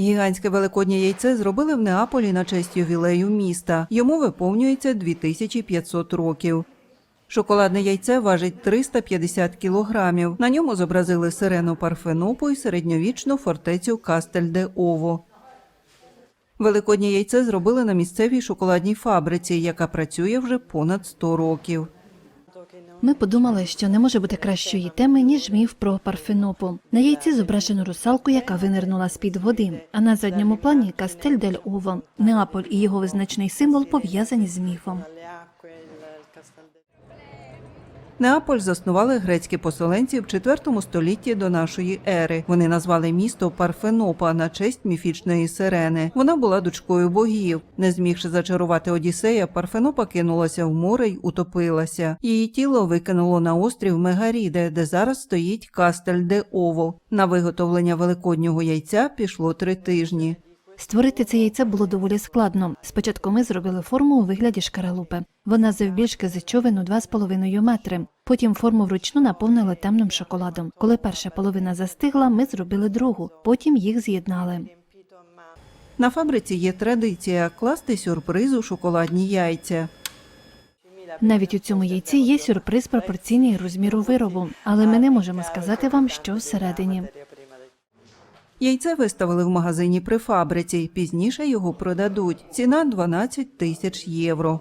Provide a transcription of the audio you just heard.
Гігантське великоднє яйце зробили в Неаполі на честь ювілею міста. Йому виповнюється 2500 років. Шоколадне яйце важить 350 кілограмів. На ньому зобразили сирену Парфенопу і середньовічну фортецю Кастель де Ово. Великоднє яйце зробили на місцевій шоколадній фабриці, яка працює вже понад 100 років. Ми подумали, що не може бути кращої теми, ніж міф про Парфенопу. На яйці зображено русалку, яка винирнула з-під води, а на задньому плані Кастель дель Ово. Неаполь і його визначний символ пов'язані з міфом. Неаполь заснували грецькі поселенці в IV столітті до нашої ери. Вони назвали місто Парфенопа на честь міфічної сирени. Вона була дочкою богів. Не змігши зачарувати Одіссея, Парфенопа кинулася в море й утопилася. Її тіло викинуло на острів Мегаріде, де зараз стоїть Кастель де Ово. На виготовлення великоднього яйця пішло три тижні. Створити це яйце було доволі складно. Спочатку ми зробили форму у вигляді шкаралупи. Вона завбільшки за човен у 2,5 метри. Потім форму вручну наповнили темним шоколадом. Коли перша половина застигла, ми зробили другу. Потім їх з'єднали. На фабриці є традиція класти сюрприз у шоколадні яйця. Навіть у цьому яйці є сюрприз пропорційний розміру виробу, але ми не можемо сказати вам, що всередині. Яйце виставили в магазині при фабриці. Пізніше його продадуть. Ціна 12 тисяч євро.